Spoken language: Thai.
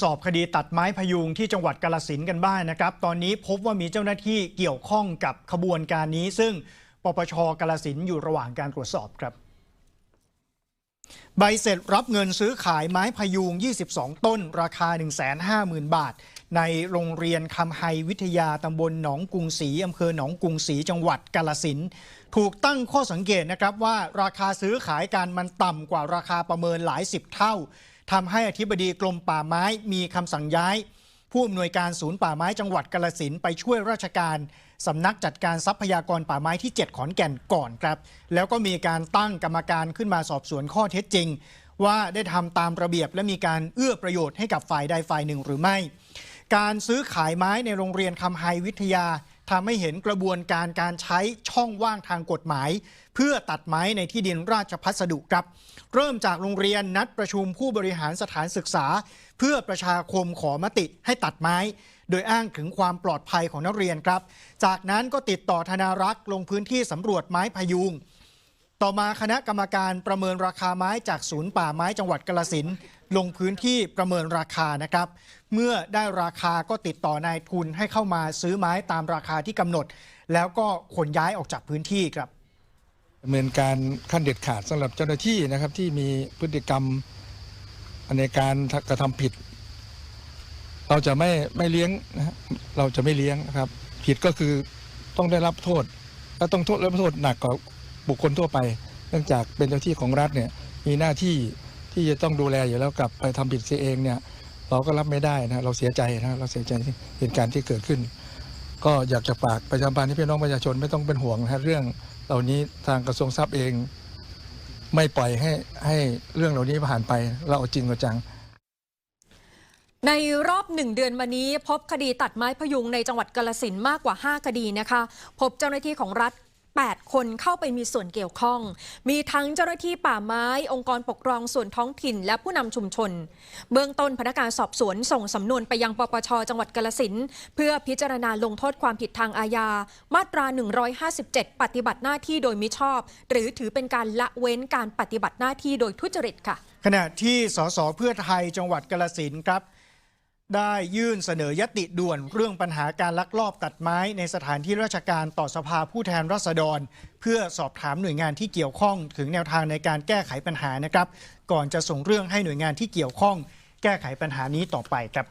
สอบคดีตัดไม้พยุงที่จังหวัดกาลสินกันบ้างนะครับ ตอนนี้พบว่ามีเจ้าหน้าที่เกี่ยวข้องกับขบวนการนี้ ซึ่งปปชกาลสินอยู่ระหว่างการตรวจสอบครับ ใบเสร็จรับเงินซื้อขายไม้พยุง 22 ต้น ราคา 150,000 บาท ในโรงเรียนคำไฮวิทยาตำบลหนองกรุงศรีอำเภอหนองกรุงศรีจังหวัดกาลสินถูกตั้งข้อสังเกตนะครับว่าราคาซื้อขายกันมันต่ำกว่าราคาประเมินหลายสิบเท่า ทำให้อธิบดีกรมป่าไม้มีคำสั่งย้าย ผู้อำนวยการศูนย์ป่าไม้จังหวัดกาลสินไปช่วยราชการสำนักจัดการทรัพยากรป่าไม้ที่ 7 ขอนแก่นก่อนครับ แล้วก็มีการตั้งกรรมการขึ้นมาสอบสวนข้อเท็จจริง ว่าได้ทำตามระเบียบและมีการเอื้อประโยชน์ให้กับฝ่ายใดฝ่ายหนึ่งหรือไม่ การซื้อขายไม้ในโรงเรียนคำไฮวิทยา ทำให้เห็นกระบวนการการใช้ช่องว่างทางกฎหมาย เพื่อตัดไม้ในที่ดินราชพัสดุครับ เริ่มจากโรงเรียนนัดประชุมผู้บริหารสถานศึกษา เพื่อประชาคมขอมติให้ตัดไม้ โดยอ้างถึงความปลอดภัยของนักเรียนครับ จากนั้นก็ติดต่อธนารักษ์ลงพื้นที่สำรวจไม้พยุง ต่อมาคณะกรรมการประเมินราคาไม้จากศูนย์ป่าไม้จังหวัดกาลสินลงพื้นที่ประเมินราคานะครับ เมื่อได้ราคาก็ติดต่อนายทุนให้เข้ามาซื้อไม้ตามราคาที่กำหนด แล้วก็ขนย้ายออกจากพื้นที่ครับดำเนินการขั้นเด็ดขาดสำหรับเจ้าหน้าที่นะครับที่มีพฤติกรรมในการกระทำผิด เราจะไม่ไม่เลี้ยงนะเราจะไม่เลี้ยงนะครับ ผิดก็คือต้องได้รับโทษและต้องโทษรับโทษหนักกว่า บุคคลทั่วไป เนื่องจากเป็นเจ้าที่ของรัฐเนี่ยมีหน้าที่ที่จะต้องดูแลอยู่แล้วกลับไปทำผิดเสียเองเนี่ยเราก็รับไม่ได้นะเราเสียใจนะเราเสียใจที่เหตุการณ์ที่เกิดขึ้น ก็อยากจะฝากประชาชนที่พี่น้องประชาชนไม่ต้องเป็นห่วงนะเรื่องเหล่านี้ทางกระทรวงทรัพย์เอง ไม่ปล่อยให้ให้เรื่องเหล่านี้ผ่านไป เราเอาจริงเอาจังในรอบหนึ่งเดือนมานี้พบคดีตัดไม้พยุงในจังหวัดกาลสินมากกว่า 5 คดีนะคะ พบเจ้าหน้าที่ของรัฐ 8 คนเข้าไปมีส่วนเกี่ยวข้อง มีทั้งเจ้าหน้าที่ป่าไม้ องค์กรปกครองส่วนท้องถิ่น และผู้นำชุมชน เบื้องต้นพนักงานสอบสวนส่งสำนวนไปยังปปช จังหวัดกาลสินเพื่อพิจารณาลงโทษความผิดทางอาญา มาตรา 157 ปฏิบัติหน้าที่โดยมิชอบ หรือถือเป็นการละเว้นการปฏิบัติหน้าที่โดยทุจริตค่ะ ขณะที่สสเพื่อไทยจังหวัดกาลสินครับ ได้ยื่นเสนอยติด่วนเรื่องปัญหาการลักลอบตัดไม้ในสถานที่ราชการต่อสภาผู้แทนราษฎร เพื่อสอบถามหน่วยงานที่เกี่ยวข้องถึงแนวทางในการแก้ไขปัญหานะครับ ก่อนจะส่งเรื่องให้หน่วยงานที่เกี่ยวข้อง แก้ไขปัญหานี้ต่อไปครับ